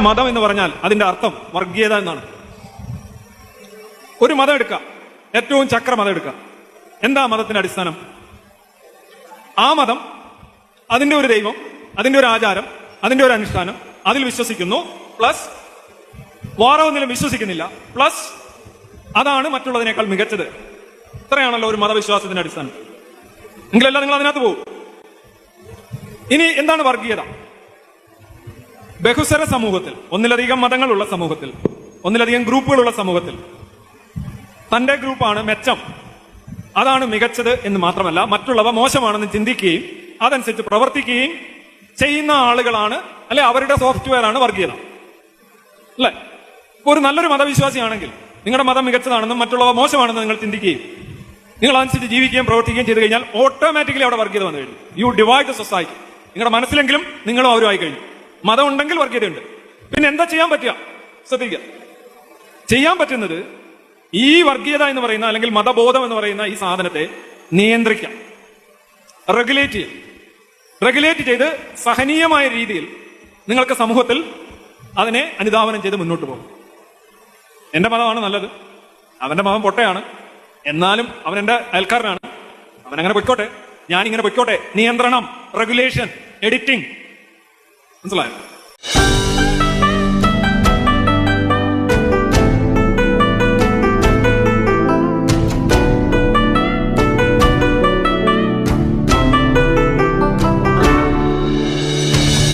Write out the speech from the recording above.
മതം എന്ന് പറഞ്ഞാൽ അതിന്റെ അർത്ഥം വർഗീയത എന്നാണ്. ഒരു മതം എടുക്കാം. ഏറ്റവും ചക്ര മതം എടുക്കാം. എന്താ മതത്തിന്റെ അടിസ്ഥാനം? ആ മതം അതിന്റെ ഒരു ദൈവം അതിന്റെ ഒരു ആചാരം അതിന്റെ ഒരു അനുഷ്ഠാനം അതിൽ വിശ്വസിക്കുന്നു. പ്ലസ് വേറെ ഒന്നിലും വിശ്വസിക്കുന്നില്ല. പ്ലസ് അതാണ് മറ്റുള്ളതിനേക്കാൾ മികച്ചത്. ഇത്രയാണല്ലോ ഒരു മതവിശ്വാസത്തിന്റെ അടിസ്ഥാനം. എങ്കിലല്ല നിങ്ങൾ അതിനകത്ത് പോകും ഇനി എന്താണ് വർഗീയത? ബഹുസ്വര സമൂഹത്തിൽ ഒന്നിലധികം മതങ്ങളുള്ള സമൂഹത്തിൽ ഒന്നിലധികം ഗ്രൂപ്പുകളുള്ള സമൂഹത്തിൽ. തന്റെ ഗ്രൂപ്പാണ് മെച്ചം. അതാണ് മികച്ചത് എന്ന് മാത്രമല്ല മറ്റുള്ളവ മോശമാണെന്ന് ചിന്തിക്കുകയും അതനുസരിച്ച് പ്രവർത്തിക്കുകയും ചെയ്യുന്ന ആളുകളാണ് അല്ലെ അവരുടെ സോഫ്റ്റ്വെയർ ആണ് വർഗീയത. അല്ലെ? ഒരു നല്ലൊരു മതവിശ്വാസിയാണെങ്കിൽ നിങ്ങളുടെ മതം മികച്ചതാണെന്നും മറ്റുള്ളവ മോശമാണെന്നും നിങ്ങൾ ചിന്തിക്കുകയും നിങ്ങൾ അതനുസരിച്ച് ജീവിക്കുകയും പ്രവർത്തിക്കുകയും ചെയ്തു കഴിഞ്ഞാൽ ഓട്ടോമാറ്റിക്കലി അവിടെ വർഗീയത വന്നു കഴിഞ്ഞു. യു ഡിവൈഡ് സൊസൈറ്റി നിങ്ങളുടെ മനസ്സിലെങ്കിലും നിങ്ങളും അവരുമായി കഴിഞ്ഞു. മതം ഉണ്ടെങ്കിൽ വർഗീയതയുണ്ട് പിന്നെ എന്താ ചെയ്യാൻ പറ്റുക? ശ്രദ്ധിക്കുക. ചെയ്യാൻ പറ്റുന്നത് ഈ വർഗീയത എന്ന് പറയുന്ന അല്ലെങ്കിൽ മതബോധം എന്ന് പറയുന്ന ഈ സാധനത്തെ നിയന്ത്രിക്കാം. റെഗുലേറ്റ് ചെയ്യാം. റെഗുലേറ്റ് ചെയ്ത് സഹനീയമായ രീതിയിൽ നിങ്ങൾക്ക് സമൂഹത്തിൽ അതിനെ അനുധാവനം ചെയ്ത് മുന്നോട്ട് പോകും. എന്റെ മതമാണ് നല്ലത്. അവന്റെ മതം പൊട്ടയാണ്. എന്നാലും അവൻ എന്റെ അയൽക്കാരനാണ്. അവൻ പൊയ്ക്കോട്ടെ. ഞാൻ ഇങ്ങനെ പൊയ്ക്കോട്ടെ. നിയന്ത്രണം റെഗുലേഷൻ എഡിറ്റിംഗ് മനസ്സിലായോ